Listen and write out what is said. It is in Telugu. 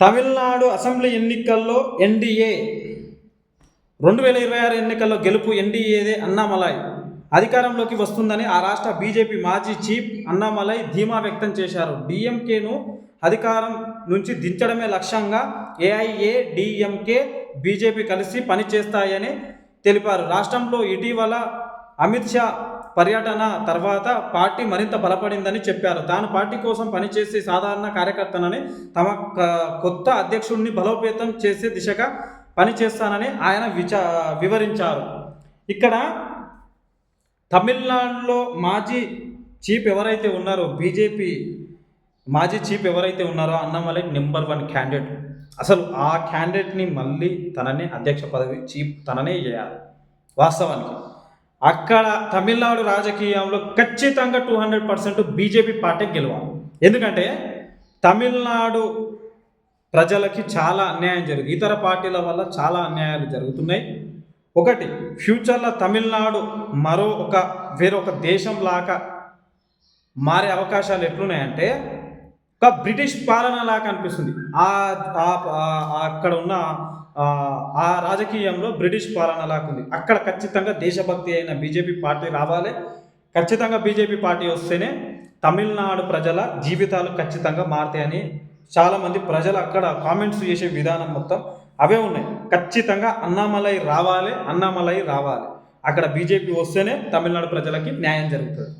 తమిళనాడు అసెంబ్లీ ఎన్నికల్లో ఎన్డీఏ. రెండు వేల ఇరవై ఆరు ఎన్నికల్లో గెలుపు ఎన్డీఏదే అన్నామలై. అధికారంలోకి వస్తుందని ఆ రాష్ట్ర బీజేపీ మాజీ చీఫ్ అన్నామలై ధీమా వ్యక్తం చేశారు. డిఎంకేను అధికారం నుంచి దించడమే లక్ష్యంగా ఏఐఏ డిఎంకే బీజేపీ కలిసి పనిచేస్తాయని తెలిపారు. రాష్ట్రంలో ఇటీవల అమిత్ షా పర్యటన తర్వాత పార్టీ మరింత బలపడిందని చెప్పారు. తాను పార్టీ కోసం పనిచేసే సాధారణ కార్యకర్తనని తమ కొత్త అధ్యక్షుడిని బలోపేతం చేసే దిశగా పనిచేస్తానని ఆయన విచా వివరించారు. ఇక్కడ తమిళనాడులో మాజీ చీఫ్ ఎవరైతే ఉన్నారో బీజేపీ మాజీ చీఫ్ ఎవరైతే ఉన్నారో అన్నమలై నెంబర్ వన్ క్యాండిడేట్. అసలు ఆ క్యాండిడేట్ని మళ్ళీ తననే అధ్యక్ష పదవి చీఫ్ తననే చేయాలి. వాస్తవానికి అక్కడ తమిళనాడు రాజకీయంలో ఖచ్చితంగా two hundred percent BJP party గెలవాలి. ఎందుకంటే తమిళనాడు ప్రజలకి చాలా అన్యాయం జరుగుతుంది ఇతర పార్టీల వల్ల చాలా అన్యాయాలు జరుగుతున్నాయి. ఒకటి ఫ్యూచర్లో తమిళనాడు మరో ఒక వేరొక దేశం లాగా మారే అవకాశాలు ఎట్లున్నాయంటే ఒక బ్రిటిష్ పాలన లాగా అనిపిస్తుంది ఆ- అక్కడ ఉన్న ఆ, రాజకీయంలో బ్రిటిష్ పాలన లాగా ఉంది అక్కడ ఖచ్చితంగా దేశభక్తి అయిన బీజేపీ పార్టీ రావాలి. ఖచ్చితంగా బీజేపీ పార్టీ వస్తేనే తమిళనాడు ప్రజల జీవితాలు ఖచ్చితంగా మారుతాయని చాలామంది ప్రజలు అక్కడ కామెంట్స్ చేసే విధానం మొత్తం అవే ఉన్నాయి. ఖచ్చితంగా అన్నామలై రావాలి అన్నామలై రావాలి. అక్కడ బీజేపీ వస్తేనే తమిళనాడు ప్రజలకి న్యాయం జరుగుతుంది.